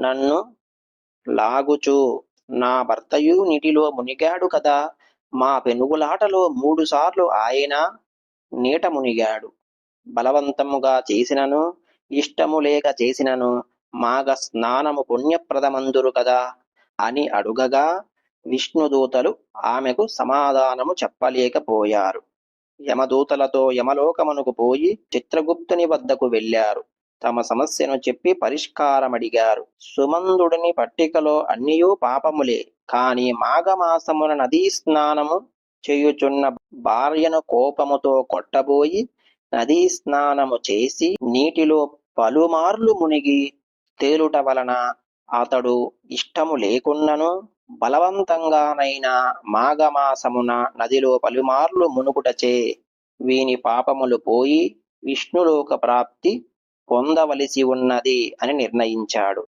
నన్ను లాగుచూ. నా భర్తయు నీటిలో మునిగాడు కదా మా పెనుగులాటలో మూడుసార్లు ఆయన నీట మునిగాడు. బలవంతముగా చేసినను ఇష్టము లేక చేసినను మాగ స్నానము పుణ్యప్రదమందురు కదా అని అడుగగా విష్ణుదూతలు ఆమెకు సమాధానము చెప్పలేకపోయారు. యమదూతలతో యమలోకమునకు పోయి చిత్రగుప్తుని వద్దకు వెళ్ళారు. తమ సమస్యను చెప్పి పరిష్కారమడిగారు. సుమందుడిని పట్టికలో అన్నియూ పాపములే. కాని మాఘమాసమున నదీ స్నానము చేయుచున్న భార్యను కోపముతో కొట్టబోయి నదీ స్నానము చేసి నీటిలో పలుమార్లు మునిగి తేలుట వలన అతడు ఇష్టము లేకున్నను బలవంతంగానైనా మాఘమాసమున నదిలో పలుమార్లు మునుగుటచే వీని పాపములు పోయి విష్ణులోక ప్రాప్తి పొందవలసి ఉన్నది అని నిర్ణయించాడు.